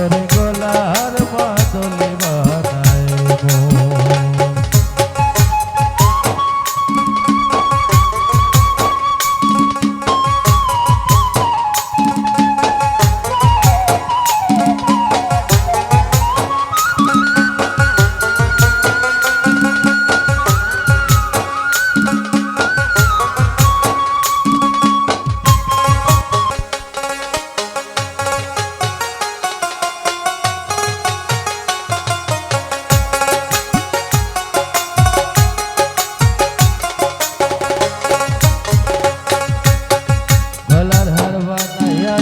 করে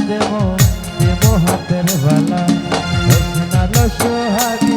দেব দেব হাতের ভালা সোহাগী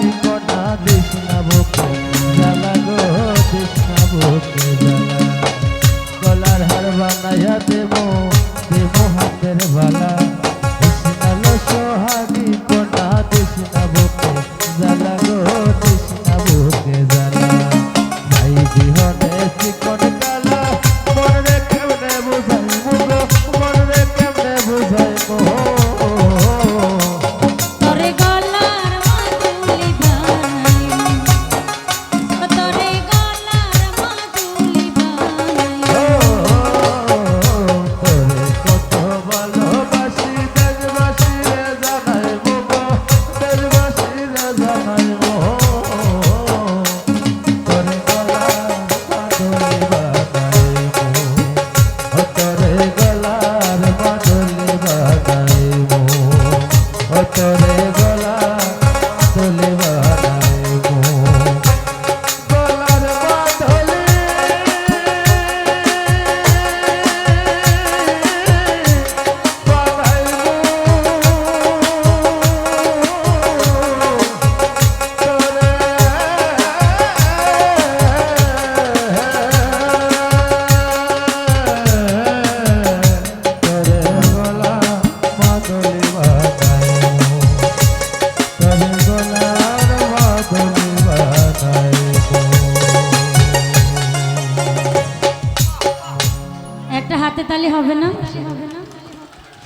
একটা হাতে তালি হবে না?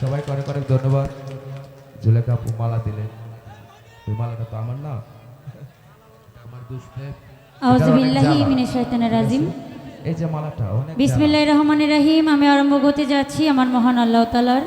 সবাইকে অনেক অনেক ধন্যবাদ। জুলেখা মালা দিলেন। ওই মালাটা তো আমার না। আমার দুষ্প্রেম। রাজিম। এই যে মালাটা রহিম। আমি আরম্ভ করতে যাচ্ছি আমার মহান আল্লাহ তালার